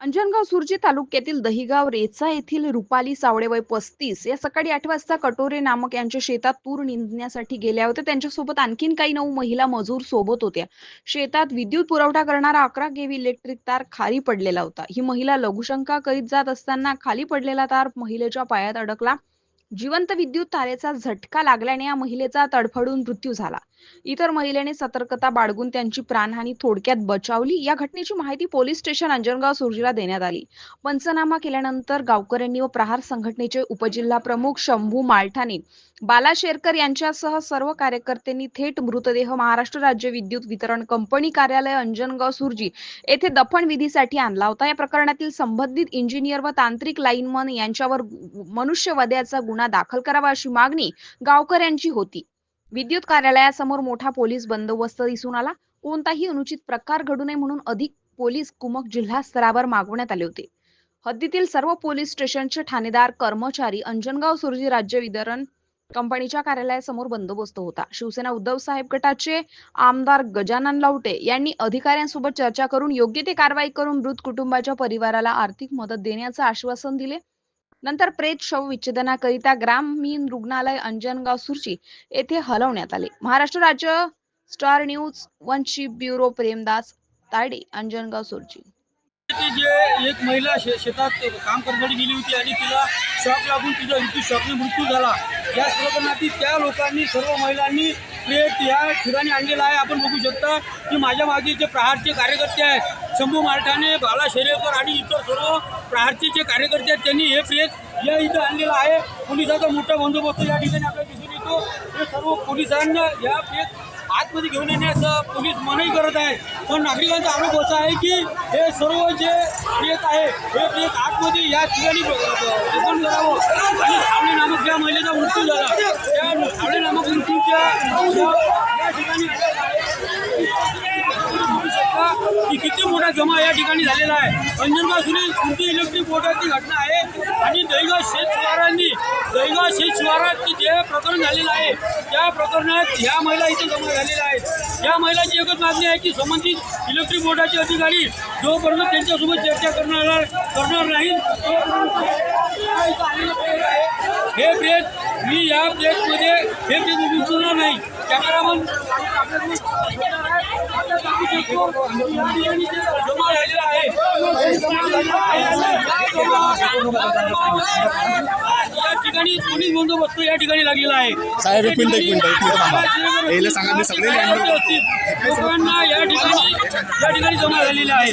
अंजनगाव सुरजी तालुक्यातील दहिगाव रेचा येथील रुपाली सावळे वय पस्तीस या सकाळी आठ वाजता कटोरे नामक यांच्या शेतात तूर निंदण्यासाठी गेल्या होत्या. त्यांच्यासोबत आणखीन काही नऊ महिला मजूर सोबत होत्या. शेतात विद्युत पुरवठा करणारा अकरा केवी इलेक्ट्रिक तार खाली पडलेला होता. ही महिला लघुशंका करीत जात असताना खाली पडलेला तार महिलेच्या पायात अडकला. जिवंत विद्युत तारेचा झटका लागल्याने या महिलेचा तडफडून मृत्यू झाला. इतर महिलेने सतर्कता बाळगून त्यांची प्राणहानी थोडक्यात बचावली. या घटनेची माहिती पोलीस स्टेशन अंजनगाव सुरजीला देण्यात आली. पंचनामा केल्यानंतर गावकऱ्यांनी व प्रहार संघटनेचे उपजिल्हा प्रमुख शंभू मालठाणे बाला शेरकर यांच्यासह सर्व कार्यकर्त्यांनी थेट मृतदेह महाराष्ट्र राज्य विद्युत वितरण कंपनी कार्यालय अंजनगाव सुरजी येथे दफन विधीसाठी आणला होता. या प्रकरणातील संबंधित इंजिनियर व तांत्रिक लाईनमन यांच्यावर मनुष्यवध्याचा गुन्हा गुन्हा दाखल करावा अशी मागणी गावकऱ्यांची होती. विद्युत कार्यालयासमोर मोठा पोलीस बंदोबस्त दिसून आला. कोणताही अनुचित प्रकार घडू नये म्हणून अधिक पोलीस कुमक जिल्हा स्तरावर मागवण्यात आले होते. हद्दीतील सर्व पोलीस स्टेशनचे ठाणेदार कर्मचारी अंजनगाव सुरजी राज्य वितरण कंपनीच्या कार्यालयासमोर बंदोबस्त होता. शिवसेना उद्धव साहेब गटाचे आमदार गजानन लावटे यांनी अधिकाऱ्यांसोबत चर्चा करून योग्य ते कारवाई करून मृत कुटुंबाच्या परिवाराला आर्थिक मदत देण्याचं आश्वासन दिले. नंतर प्रेत शव विच्छेदनाकरिता ग्रामीण रुग्णालय अंजनगाव सुरची येथे हलवण्यात आले. महाराष्ट्र राज्य star news one bureau Premdas Tayde Anjangaon Surji जे एक महिला शे शेतात काम करण्यासाठी गेली होती आणि तिला शॉक लागून तिचा मृत्यू शॉकने मृत्यू झाला. या प्रकरणातील त्या लोकांनी सर्व महिलांनी प्लेट या ठिकाणी आणलेला आहे. आपण बघू शकता की माझ्या मागे जे प्रहारचे कार्यकर्ते आहेत शंभू मालठाणे बाला शेरेकर आणि इतर सर्व प्रहारचे जे कार्यकर्ते आहेत त्यांनी हे प्रेस या इथं आणलेलं आहे. पोलिसाचा मोठा बंदोबस्त या ठिकाणी आपल्याला दिसून येतो. हे सर्व पोलिसांना या प्रेस आतमध्ये घेऊन येण्यास पोलीस मनाई करत आहे. पण नागरिकांचा आरोप असा आहे की हे सर्व जे प्रेस आहे हे प्रेस आतमध्ये या ठिकाणी करावं आणि सावळे नामक ज्या महिलेचा मृत्यू झाला त्या सावळे नामक मृत्यूच्या या- या ठिकाणी बघू शकता की किती मोठा जमा या ठिकाणी झालेला आहे. अंजनगाव सुनील सुरती इलेक्ट्रिक बोर्डाची घटना आहे. आणि दहीगाव शेतशिवारांनी दहीगाव जे प्रकरण झालेलं आहे त्या प्रकरणात ह्या महिला इथे जमा झालेल्या आहेत. या महिलाची एकच मागणी आहे की संबंधित इलेक्ट्रिक बोर्डाचे अधिकारी जोपर्यंत त्यांच्यासोबत चर्चा करणार करणार नाही हे प्रेत मी या प्लेटमध्ये हे प्रेत उभी विसरणार नाही. कॅमेरामन जमा झालेला आहे या ठिकाणी पोलीस बंदोबस्त या ठिकाणी लागलेला आहे साहेब, एक मिनिट, एक मिनिट, एक मिनिट थांबा. याला सांगा, मी सगळे handle करतो. लोकांना या ठिकाणी या ठिकाणी जमा झालेले आहे